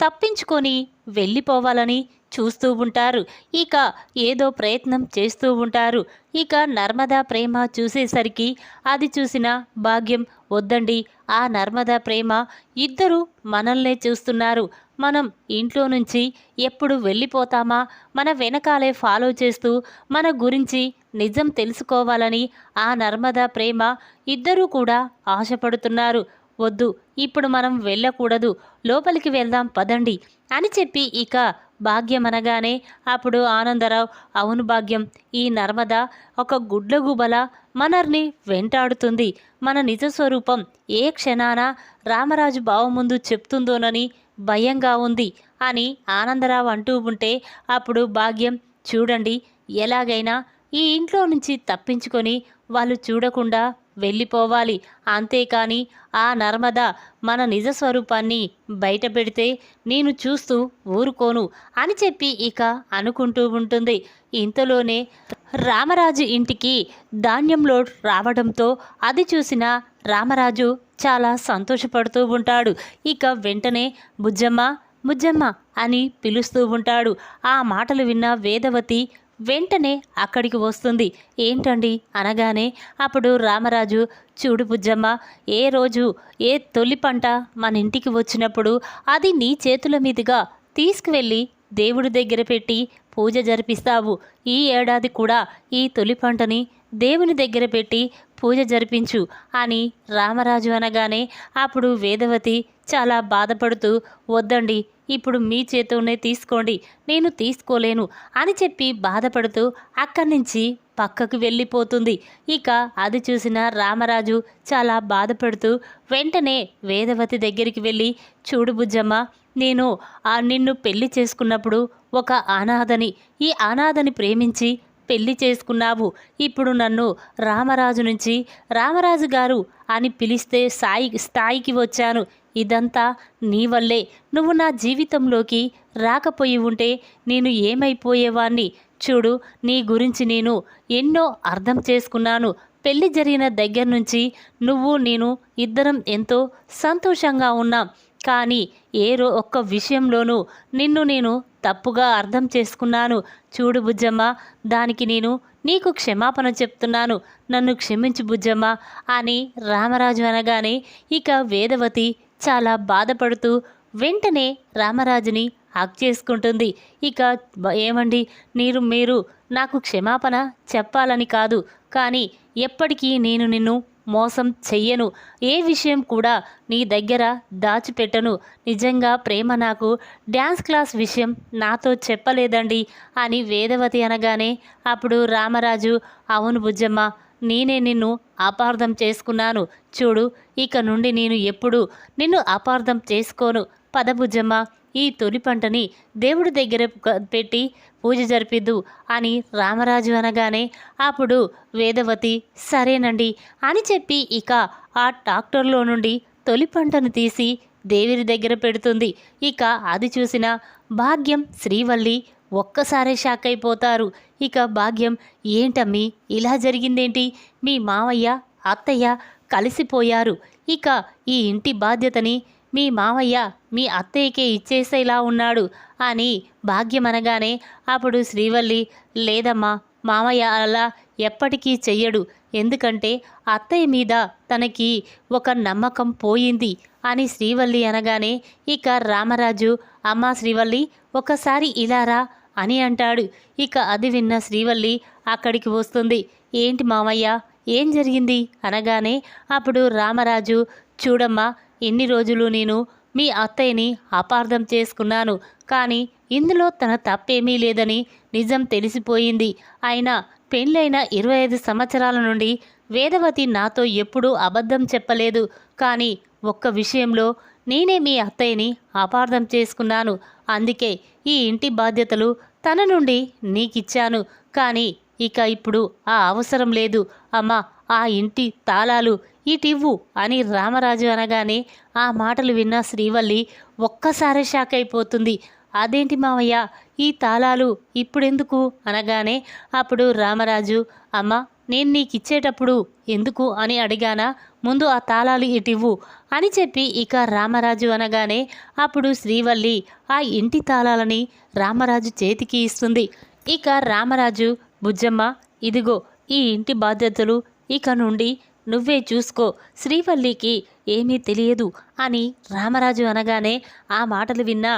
తప్పించుకొని వెళ్ళిపోవాలని చూస్తూ ఉంటారు. ఇక ఏదో ప్రయత్నం చేస్తూ ఉంటారు. ఇక నర్మదా ప్రేమ చూసేసరికి అది చూసిన భాగ్యం వద్దండి. ఆ నర్మదా ప్రేమ ఇద్దరు మనల్నే చూస్తున్నారు. మనం ఇంట్లో నుంచి ఎప్పుడు వెళ్ళిపోతామా? మన వెనకాలే ఫాలో చేస్తూ మన గురించి నిజం తెలుసుకోవాలని ఆ నర్మదా ప్రేమ ఇద్దరూ కూడా ఆశపడుతున్నారు. వద్దు ఇప్పుడు మనం వెళ్ళకూడదు. లోపలికి వెళ్దాం పదండి అని చెప్పి ఇక భాగ్యం అనగానే అప్పుడు ఆనందరావు అవును భాగ్యం ఈ నర్మద ఒక గుడ్లగుబల మనర్ని వెంటాడుతుంది. మన నిజ స్వరూపం ఏ క్షణాన రామరాజు బావ ముందు చెప్తుందోనని భయంగా ఉంది అని ఆనందరావు అంటూ ఉంటే అప్పుడు భాగ్యం చూడండి ఎలాగైనా ఈ ఇంట్లో నుంచి తప్పించుకొని వాళ్ళు చూడకుండా వెళ్ళిపోవాలి. అంతేకాని ఆ నర్మద మన నిజ స్వరూపాన్ని బయటపెడితే నేను చూస్తూ ఊరుకోను అని చెప్పి ఇక అనుకుంటూ ఉంటుంది. ఇంతలోనే రామరాజు ఇంటికి ధాన్యం లోడ్ రావడంతో అది చూసిన రామరాజు చాలా సంతోషపడుతూ ఉంటాడు. ఇక వెంటనే బుజ్జమ్మ బుజ్జమ్మ అని పిలుస్తూ ఉంటాడు. ఆ మాటలు విన్న వేదవతి వెంటనే అక్కడికి వస్తుంది. ఏంటండి? అనగానే అప్పుడు రామరాజు చూడు బుజ్జమ్మ ఏ రోజు ఏ తొలి పంట మన ఇంటికి వచ్చినప్పుడు అది నీ చేతుల మీదుగా తీసుకువెళ్ళి దేవుడి దగ్గర పెట్టి పూజ జరిపిస్తావు. ఈ ఏడాది కూడా ఈ తొలి పంటని దేవుని దగ్గర పెట్టి పూజ జరిపించు అని రామరాజు అనగానే అప్పుడు వేదవతి చాలా బాధపడుతూ వద్దండి ఇప్పుడు మీ చేతిలోనే తీసుకోండి నేను తీసుకోలేను అని చెప్పి బాధపడుతూ అక్కడి నుంచి పక్కకు వెళ్ళిపోతుంది. ఇక అది చూసిన రామరాజు చాలా బాధపడుతూ వెంటనే వేదవతి దగ్గరికి వెళ్ళి చూడు బుజ్జమ్మ నేను ఆ నిన్ను పెళ్ళి చేసుకున్నప్పుడు ఒక అనాథని ఈ అనాథని ప్రేమించి పెళ్ళి చేసుకున్నావు. ఇప్పుడు నన్ను రామరాజు నుంచి రామరాజు గారు అని పిలిస్తే స్థాయి స్థాయికి వచ్చాను. ఇదంతా నీ వల్లే. నువ్వు నా జీవితంలోకి రాకపోయి ఉంటే నేను ఏమైపోయేవాణ్ణి? చూడు నీ గురించి నేను ఎన్నో అర్థం చేసుకున్నాను. పెళ్ళి జరిగిన దగ్గర నుంచి నువ్వు నేను ఇద్దరం ఎంతో సంతోషంగా ఉన్నాం. కానీ ఏ రో ఒక్క విషయంలోనూ నిన్ను నేను తప్పుగా అర్థం చేసుకున్నాను. చూడు బుజ్జమ్మ దానికి నేను నీకు క్షమాపణ చెప్తున్నాను. నన్ను క్షమించు బుజ్జమ్మ అని రామరాజు అనగానే ఇక వేదవతి చాలా బాధపడుతూ వెంటనే రామరాజుని హక్ చేసుకుంటుంది. ఇక ఏమండి? మీరు మీరు నాకు క్షమాపణ చెప్పాలని కాదు. కానీ ఎప్పటికీ నేను నిన్ను మోసం చెయ్యను. ఏ విషయం కూడా నీ దగ్గర దాచిపెట్టను. నిజంగా ప్రేమ నాకు డ్యాన్స్ క్లాస్ విషయం నాతో చెప్పలేదండి అని వేదవతి అనగానే అప్పుడు రామరాజు అవును బుజ్జమ్మ నేనే నిన్ను అపార్థం చేసుకున్నాను. చూడు ఇక నుండి నేను ఎప్పుడు నిన్ను అపార్థం చేసుకోను. పదభుజమ్మ ఈ తొలి పంటని దేవుడి దగ్గర పెట్టి పూజ జరిపిద్దు అని రామరాజు అనగానే అప్పుడు వేదవతి సరేనండి అని చెప్పి ఇక ఆ ట్రాక్టర్లో నుండి తొలి పంటను తీసి దేవుడి దగ్గర పెడుతుంది. ఇక అది చూసిన భాగ్యం శ్రీవల్లి ఒక్కసారే షాక్ అయిపోతారు. ఇక భాగ్యం ఏంటమ్మి ఇలా జరిగిందేంటి? మీ మావయ్య అత్తయ్య కలిసిపోయారు. ఇక ఈ ఇంటి బాధ్యతని మీ మావయ్య మీ అత్తయ్యకే ఇచ్చేసేలా ఉన్నాడు అని భాగ్యం అనగానే అప్పుడు శ్రీవల్లి లేదమ్మా మామయ్య అలా ఎప్పటికీ చెయ్యడు. ఎందుకంటే అత్తయ్య మీద తనకి ఒక నమ్మకం పోయింది అని శ్రీవల్లి అనగానే ఇక రామరాజు అమ్మా శ్రీవల్లి ఒకసారి ఇలారా అని అంటాడు. ఇక అది విన్న శ్రీవల్లి అక్కడికి వస్తుంది. ఏంటి మామయ్య ఏం జరిగింది? అనగానే అప్పుడు రామరాజు చూడమ్మా ఎన్ని రోజులు నేను మీ అత్తయ్యని అపార్థం చేసుకున్నాను. కానీ ఇందులో తన తప్పేమీ లేదని నిజం తెలిసిపోయింది. అయినా పెళ్ళైన ఇరవై ఐదు సంవత్సరాల నుండి వేదవతి నాతో ఎప్పుడూ అబద్ధం చెప్పలేదు. కానీ ఒక్క విషయంలో నేనే మీ అత్తయ్యని అపార్థం చేసుకున్నాను. అందుకే ఈ ఇంటి బాధ్యతలు తన నుండి నీకిచ్చాను. కానీ ఇక ఇప్పుడు ఆ అవసరం లేదు. అమ్మా ఆ ఇంటి తాళాలు ఇటివ్వు అని రామరాజు అనగానే ఆ మాటలు విన్న శ్రీవల్లి ఒక్కసారి షాక్ అయిపోతుంది. అదేంటి మావయ్య ఈ తాళాలు ఇప్పుడెందుకు? అనగానే అప్పుడు రామరాజు అమ్మ నేను నీకు ఇచ్చేటప్పుడు ఎందుకు? అని అడిగానా ముందు ఆ తాళాలు ఇటివ్వు అని చెప్పి ఇక రామరాజు అనగానే అప్పుడు శ్రీవల్లి ఆ ఇంటి తాళాలని రామరాజు చేతికి ఇస్తుంది. ఇక రామరాజు బుజ్జమ్మ ఇదిగో ఈ ఇంటి బాధ్యతలు ఇక నుండి నువ్వే చూసుకో. శ్రీవల్లికి ఏమీ తెలియదు అని రామరాజు అనగానే ఆ మాటలు విన్న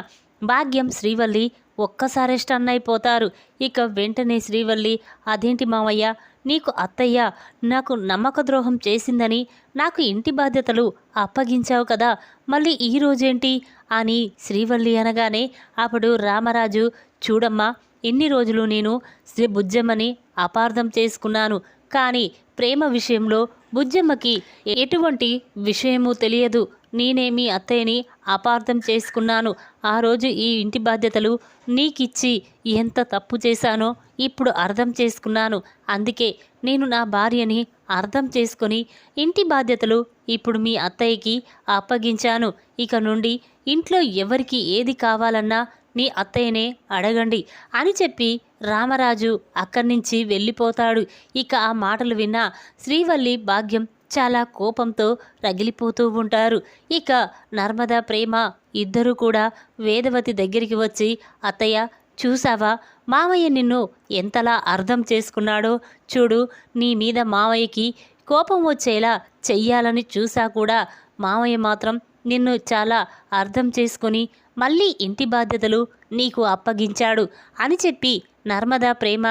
భాగ్యం శ్రీవల్లి ఒక్కసారి స్టన్ అయిపోతారు ఇక వెంటనే శ్రీవల్లి అదేంటి మావయ్య? నీకు అత్తయ్య నాకు నమ్మక ద్రోహం చేసిందని నాకు ఇంటి బాధ్యతలు అప్పగించావు కదా. మళ్ళీ ఈ రోజేంటి? అని శ్రీవల్లి అనగానే అప్పుడు రామరాజు చూడమ్మా ఇన్ని రోజులు నేను శ్రీ బుజ్జమ్మని అపార్థం చేసుకున్నాను. కానీ ప్రేమ విషయంలో బుజ్జమ్మకి ఎటువంటి విషయము తెలియదు. నేనే మీ అత్తయ్యని అపార్థం చేసుకున్నాను. ఆ రోజు ఈ ఇంటి బాధ్యతలు నీకిచ్చి ఎంత తప్పు చేశానో ఇప్పుడు అర్థం చేసుకున్నాను. అందుకే నేను నా భార్యని అర్థం చేసుకొని ఇంటి బాధ్యతలు ఇప్పుడు మీ అత్తయ్యకి అప్పగించాను. ఇక నుండి ఇంట్లో ఎవరికి ఏది కావాలన్నా నీ అత్తయ్యనే అడగండి అని చెప్పి రామరాజు అక్కడి నుంచి వెళ్ళిపోతాడు. ఇక ఆ మాటలు విన్న శ్రీవల్లి భాగ్యం చాలా కోపంతో రగిలిపోతూ ఉంటారు. ఇక నర్మదా ప్రేమ ఇద్దరూ కూడా వేదవతి దగ్గరికి వచ్చి అత్తయ్య చూసావా మావయ్య నిన్ను ఎంతలా అర్థం చేసుకున్నాడో చూడు నీ మీద మావయ్యకి కోపం వచ్చేలా చెయ్యాలని చూసా కూడా. మావయ్య మాత్రం నిన్ను చాలా అర్థం చేసుకొని మళ్ళీ ఇంటి బాధ్యతలు నీకు అప్పగించాడు అని చెప్పి నర్మదా ప్రేమ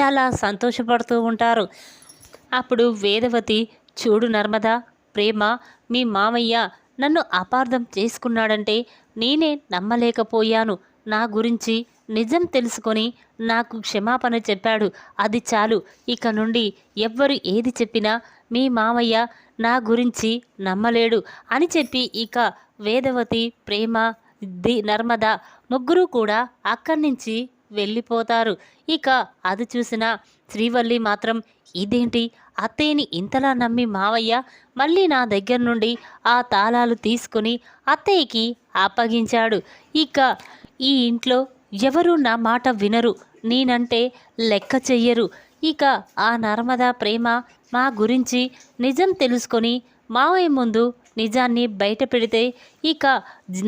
చాలా సంతోషపడుతూ ఉంటారు. అప్పుడు వేదవతి చూడు నర్మదా ప్రేమ మీ మామయ్య నన్ను అపార్థం చేసుకున్నాడంటే నేనే నమ్మలేకపోయాను. నా గురించి నిజం తెలుసుకొని నాకు క్షమాపణ చెప్పాడు. అది చాలు. ఇక నుండి ఎవ్వరు ఏది చెప్పినా మీ మామయ్య నా గురించి నమ్మలేడు అని చెప్పి ఇక వేదవతి ప్రేమ ది నర్మద. ముగ్గురు కూడా అక్కడి నుంచి వెళ్ళిపోతారు. ఇక అది చూసిన శ్రీవల్లి మాత్రం ఇదేంటి? అత్తయ్యని ఇంతలా నమ్మి మావయ్య మళ్ళీ నా దగ్గర నుండి ఆ తాళాలు తీసుకుని అత్తయ్యకి అప్పగించాడు. ఇక ఈ ఇంట్లో ఎవరు నా మాట వినరు. నేనంటే లెక్క చెయ్యరు. ఇక ఆ నర్మదా ప్రేమ మా గురించి నిజం తెలుసుకొని మావయ్య ముందు నిజాన్ని బయట పెడితే ఇక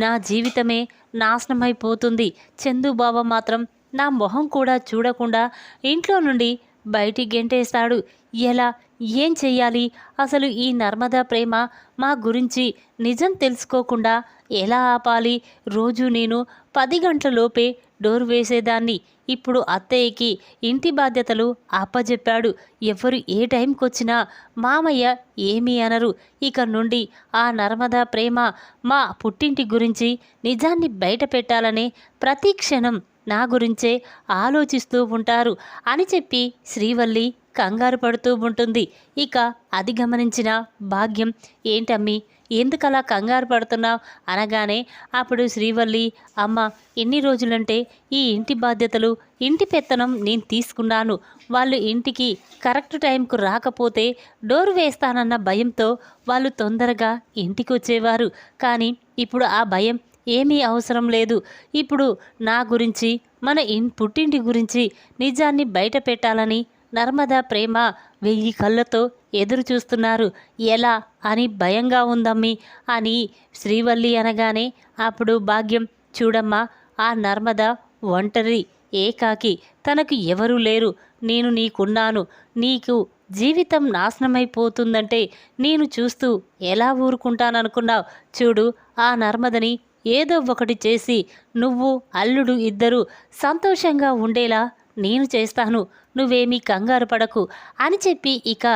నా జీవితమే నాశనమైపోతుంది. చందుబాబు మాత్రం నా మొహం కూడా చూడకుండా ఇంట్లో నుండి బయటికి గెంటేస్తాడు. ఎలా ఏం చెయ్యాలి? అసలు ఈ నర్మదా ప్రేమ మా గురించి నిజం తెలుసుకోకుండా ఎలా ఆపాలి? రోజు నేను పది గంటలలోపే డోర్ వేసేదాన్ని. ఇప్పుడు అత్తయ్యకి ఇంటి బాధ్యతలు అప్పజెప్పాడు. ఎవరు ఏ టైంకి వచ్చినా మామయ్య ఏమీ అనరు. ఇక నుండి ఆ నర్మదా ప్రేమ మా పుట్టింటి గురించి నిజాన్ని బయట పెట్టాలనే ప్రతి క్షణం నా గురించే ఆలోచిస్తూ ఉంటారు అని చెప్పి శ్రీవల్లి కంగారు పడుతూ ఉంటుంది. ఇక అది గమనించిన భాగ్యం ఏంటమ్మి ఎందుకలా కంగారు పడుతున్నావు? అనగానే అప్పుడు శ్రీవల్లి అమ్మ ఎన్ని రోజులంటే ఈ ఇంటి బాధ్యతలు ఇంటి పెత్తనం నేను తీసుకున్నాను. వాళ్ళు ఇంటికి కరెక్ట్ టైంకు రాకపోతే డోర్ వేస్తానన్న భయంతో వాళ్ళు తొందరగా ఇంటికి వచ్చేవారు కానీ ఇప్పుడు ఆ భయం ఏమీ అవసరం లేదు. ఇప్పుడు నా గురించి మన ఇన్ పుట్టింటి గురించి నిజాన్ని బయట పెట్టాలని నర్మదా ప్రేమ వెయ్యి కళ్ళతో ఎదురు చూస్తున్నారు. ఎలా? అని భయంగా ఉందమ్మి. అని శ్రీవల్లి అనగానే అప్పుడు భాగ్యం చూడమ్మా ఆ నర్మద ఒంటరి ఏకాకి. తనకు ఎవరూ లేరు. నేను నీకున్నాను. నీకు జీవితం నాశనమైపోతుందంటే నేను చూస్తూ ఎలా ఊరుకుంటాననుకున్నావు? చూడు ఆ నర్మదని ఏదో ఒకటి చేసి నువ్వు అల్లుడు ఇద్దరు సంతోషంగా ఉండేలా నేను చేస్తాను నువ్వేమీ కంగారు పడకు అని చెప్పి ఇక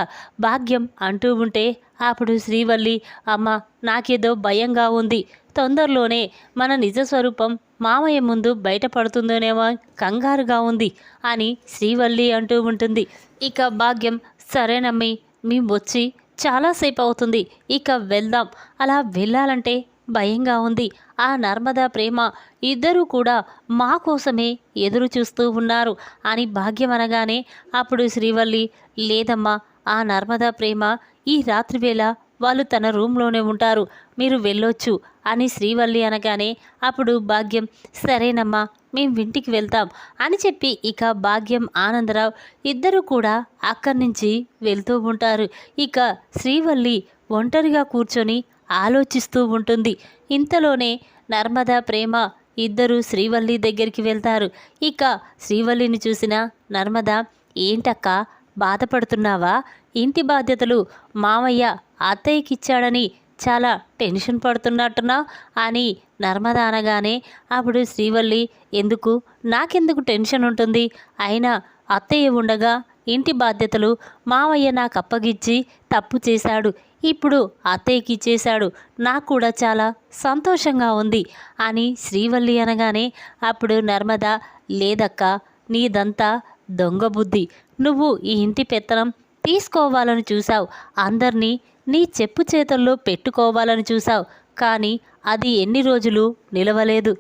భాగ్యం అంటూ ఉంటే అప్పుడు శ్రీవల్లి అమ్మ నాకేదో భయంగా ఉంది. తొందరలోనే మన నిజ స్వరూపం మామయ్య ముందు బయటపడుతుందోనేమో కంగారుగా ఉంది అని శ్రీవల్లి అంటూ ఉంటుంది. ఇక భాగ్యం సరేనమ్మి మేము వచ్చి చాలాసేపు అవుతుంది. ఇక వెళ్దాం. అలా వెళ్ళాలంటే భయంగా ఉంది. ఆ నర్మదా ప్రేమ ఇద్దరూ కూడా మా కోసమే ఎదురు చూస్తూ ఉన్నారు అని భాగ్యం అనగానే అప్పుడు శ్రీవల్లి లేదమ్మా ఆ నర్మదా ప్రేమ ఈ రాత్రివేళ వాళ్ళు తన రూమ్లోనే ఉంటారు. మీరు వెళ్ళొచ్చు అని శ్రీవల్లి అనగానే అప్పుడు భాగ్యం సరేనమ్మా మేము ఇంటికి వెళ్తాం అని చెప్పి ఇక భాగ్యం ఆనందరావు ఇద్దరు కూడా అక్కడి నుంచి వెళ్తూ ఉంటారు. ఇక శ్రీవల్లి ఒంటరిగా కూర్చొని ఆలోచిస్తూ ఉంటుంది. ఇంతలోనే నర్మదా ప్రేమ ఇద్దరు శ్రీవల్లి దగ్గరికి వెళ్తారు. ఇక శ్రీవల్లిని చూసిన నర్మద ఏంటక్క బాధపడుతున్నావా? ఇంటి బాధ్యతలు మామయ్య అత్తయ్యకిచ్చాడని చాలా టెన్షన్ పడుతున్నట్టున్నా? అని నర్మద అనగానే అప్పుడు శ్రీవల్లి ఎందుకు? నాకెందుకు టెన్షన్ ఉంటుంది? అయినా అత్తయ్య ఉండగా ఇంటి బాధ్యతలు మావయ్య నాకు అప్పగిచ్చి తప్పు చేశాడు. ఇప్పుడు అత్తయ్యకి ఇచ్చేశాడు నాకు కూడా చాలా సంతోషంగా ఉంది అని శ్రీవల్లి అనగానే అప్పుడు నర్మద లేదక్క నీదంతా దొంగ బుద్ధి. నువ్వు ఈ ఇంటి పెత్తనం తీసుకోవాలని చూసావు అందరినీ నీ చెప్పు చేతుల్లో పెట్టుకోవాలని చూసావు కానీ అది ఎన్ని రోజులు నిలవలేదు.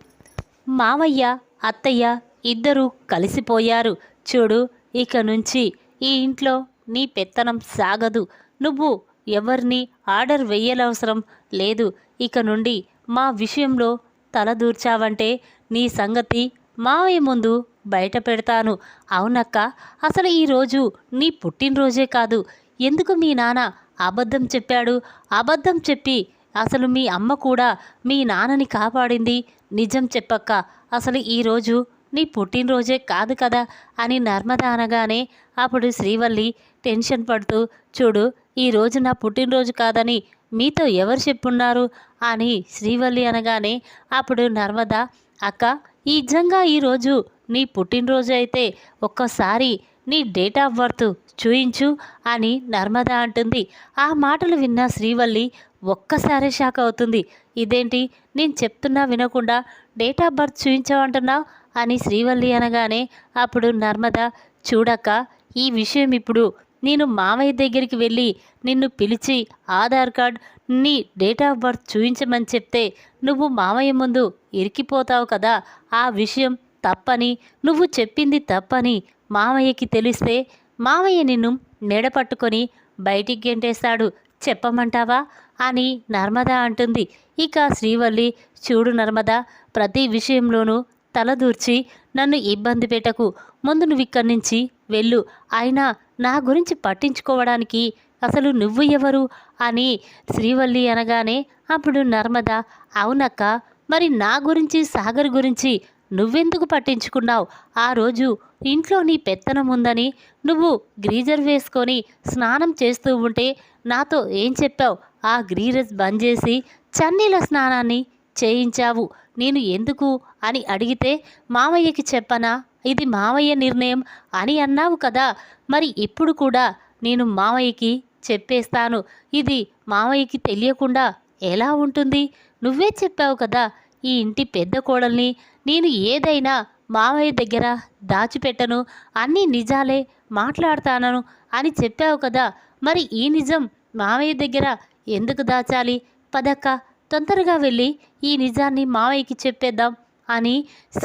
మామయ్య అత్తయ్య ఇద్దరూ కలిసిపోయారు. చూడు ఇక నుంచి ఈ ఇంట్లో నీ పెత్తనం సాగదు. నువ్వు ఎవరిని ఆర్డర్ వెయ్యనవసరం లేదు. ఇక నుండి మా విషయంలో తలదూర్చావంటే నీ సంగతి మావయ్య ముందు బయట పెడతాను. అవునక్క అసలు ఈరోజు నీ పుట్టినరోజే కాదు. ఎందుకు మీ నాన్న అబద్ధం చెప్పాడు? అబద్ధం చెప్పి అసలు మీ అమ్మ కూడా మీ నాన్నని కాపాడింది? నిజం చెప్పక్క అసలు ఈరోజు నీ పుట్టినరోజే కాదు కదా అని నర్మద అనగానే అప్పుడు శ్రీవల్లి టెన్షన్ పడుతూ చూడు ఈరోజు నా పుట్టినరోజు కాదని మీతో ఎవరు చెప్పున్నారు? అని శ్రీవల్లి అనగానే అప్పుడు నర్మద అక్క నిజంగా ఈరోజు నీ పుట్టినరోజు అయితే ఒక్కసారి నీ డేట్ ఆఫ్ బర్త్ చూయించు అని నర్మద అంటుంది. ఆ మాటలు విన్న శ్రీవల్లి ఒక్కసారి షాక్ అవుతుంది. ఇదేంటి? నేను చెప్తున్నా వినకుండా డేట్ ఆఫ్ బర్త్ చూయించమంటున్నావు అని శ్రీవల్లి అనగానే అప్పుడు నర్మద చూడక్క ఈ విషయం ఇప్పుడు నేను మామయ్య దగ్గరికి వెళ్ళి నిన్ను పిలిచి ఆధార్ కార్డ్ నీ డేట్ ఆఫ్ బర్త్ చూపించమని చెప్తే నువ్వు మామయ్య ముందు ఇరికిపోతావు కదా ఆ విషయం తప్పని నువ్వు చెప్పింది తప్పని మామయ్యకి తెలిస్తే మామయ్య నిన్ను మెడపట్టుకొని బయటికి గెంటేస్తాడు. చెప్పమంటావా? అని నర్మద అంటుంది. ఇక శ్రీవల్లి చూడు నర్మద ప్రతి విషయంలోనూ తలదూర్చి నన్ను ఇబ్బంది పెట్టకు. ముందు నువ్వు ఇక్కడి నుంచి వెళ్ళు. అయినా నా గురించి పట్టించుకోవడానికి అసలు నువ్వు ఎవరు? అని శ్రీవల్లి అనగానే అప్పుడు నర్మద అవునక్క మరి నా గురించి సాగర్ గురించి నువ్వెందుకు పట్టించుకున్నావు? ఆ రోజు ఇంట్లో నీ పెత్తనం ఉందని నువ్వు గ్రీజర్ వేసుకొని స్నానం చేస్తూ ఉంటే నాతో ఏం చెప్పావు? ఆ గ్రీజర్ బంద్ చేసి చన్నీల స్నానాన్ని చేయించావు. నేను ఎందుకు అని అడిగితే మామయ్యకి చెప్పనా? ఇది మామయ్య నిర్ణయం అని అన్నావు కదా. మరి ఇప్పుడు కూడా నేను మామయ్యకి చెప్పేస్తాను. ఇది మామయ్యకి తెలియకుండా ఎలా ఉంటుంది? నువ్వే చెప్పావు కదా ఈ ఇంటి పెద్ద కోడల్ని నేను ఏదైనా మామయ్య దగ్గర దాచిపెట్టను అన్నీ నిజాలే మాట్లాడతానను అని చెప్పావు కదా. మరి ఈ నిజం మామయ్య దగ్గర ఎందుకు దాచాలి? పదక్క తొందరగా వెళ్ళి ఈ నిజాన్ని మావయ్యకి చెప్పేద్దాం అని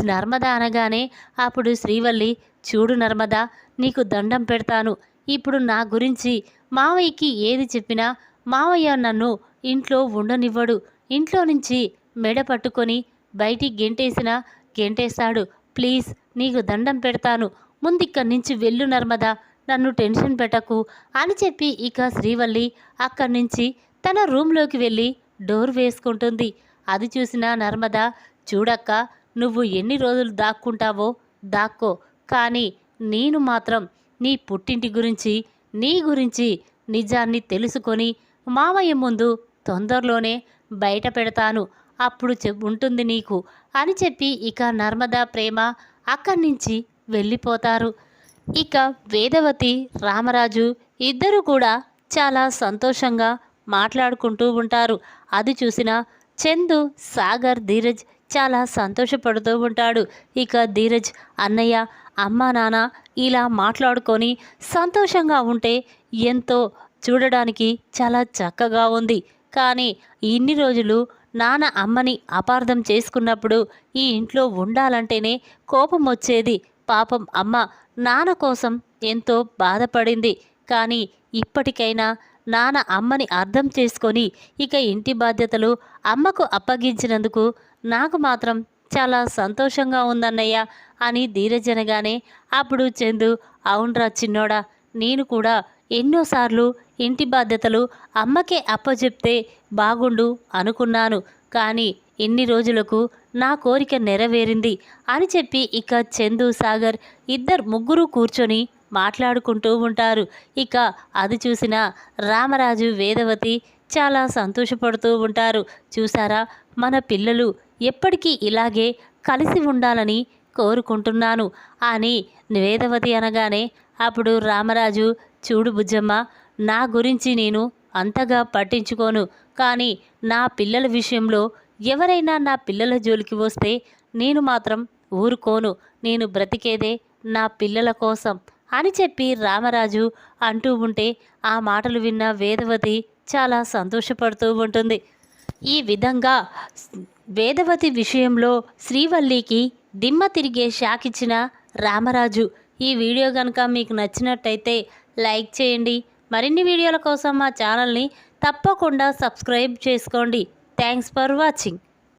నర్మద అనగానే అప్పుడు శ్రీవల్లి చూడు నర్మద నీకు దండం పెడతాను. ఇప్పుడు నా గురించి మావయ్యకి ఏది చెప్పినా మావయ్య నన్ను ఇంట్లో ఉండనివ్వడు. ఇంట్లో నుంచి మెడ పట్టుకొని బయటికి గెంటేసినా గెంటేశాడు ప్లీజ్ నీకు దండం పెడతాను. ముందిక్కడి నుంచి వెళ్ళు నర్మద నన్ను టెన్షన్ పెట్టకు అని చెప్పి ఇక శ్రీవల్లి అక్కడి నుంచి తన రూమ్లోకి వెళ్ళి డోర్ వేసుకుంటుంది. అది చూసిన నర్మద చూడక్క నువ్వు ఎన్ని రోజులు దాక్కుంటావో దాక్కో కానీ నేను మాత్రం నీ పుట్టింటి గురించి నీ గురించి నిజాన్ని తెలుసుకొని మామయ్య ముందు తొందరలోనే బయట పెడతాను. అప్పుడు చె- ఉంటుంది నీకు అని చెప్పి ఇక నర్మదా ప్రేమ అక్కడి నుంచి వెళ్ళిపోతారు. ఇక వేదవతి రామరాజు ఇద్దరు కూడా చాలా సంతోషంగా మాట్లాడుకుంటూ ఉంటారు. అది చూసిన చందు సాగర్ ధీరజ్ చాలా సంతోషపడుతూ ఉంటాడు. ఇక ధీరజ్ అన్నయ్య అమ్మ నాన్న ఇలా మాట్లాడుకొని సంతోషంగా ఉంటే ఎంతో చూడడానికి చాలా చక్కగా ఉంది. కానీ ఇన్ని రోజులు నాన్న అమ్మని అపార్థం చేసుకున్నప్పుడు ఈ ఇంట్లో ఉండాలంటేనే కోపం వచ్చేది. పాపం అమ్మ నాన్న కోసం ఎంతో బాధపడింది. కానీ ఇప్పటికైనా నాన్న అమ్మని అర్థం చేసుకొని ఇక ఇంటి బాధ్యతలు అమ్మకు అప్పగించినందుకు నాకు మాత్రం చాలా సంతోషంగా ఉందన్నయ్య అని ధీరజనగానే అప్పుడు చందు అవునరా చిన్నోడా నేను కూడా ఎన్నోసార్లు ఇంటి బాధ్యతలు అమ్మకే అప్పచెప్తే బాగుండు అనుకున్నాను. కానీ ఇన్ని రోజులకు నా కోరిక నెరవేరింది అని చెప్పి ఇక చందు సాగర్ ఇద్దరు ముగ్గురు కూర్చొని మాట్లాడుకుంటూ ఉంటారు. ఇక అది చూసిన రామరాజు వేదవతి చాలా సంతోషపడుతూ ఉంటారు. చూసారా మన పిల్లలు ఎప్పటికీ ఇలాగే కలిసి ఉండాలని కోరుకుంటున్నాను. అని వేదవతి అనగానే అప్పుడు రామరాజు చూడు బుజ్జమ్మ నా గురించి నేను అంతగా పట్టించుకోను. కానీ నా పిల్లల విషయంలో ఎవరైనా నా పిల్లల జోలికి వస్తే నేను మాత్రం ఊరుకోను. నేను బ్రతికేదే నా పిల్లల కోసం. అని చెప్పి రామరాజు అంటూ ఉంటే ఆ మాటలు విన్న వేదవతి చాలా సంతోషపడుతూ ఉంటుంది. ఈ విధంగా వేదవతి విషయంలో శ్రీవల్లికి దిమ్మ తిరిగే షాక్ ఇచ్చిన రామరాజు. ఈ వీడియో కనుక మీకు నచ్చినట్టయితే లైక్ చేయండి. మరిన్ని వీడియోల కోసం మా ఛానల్ని తప్పకుండా సబ్స్క్రైబ్ చేసుకోండి. Thanks for watching.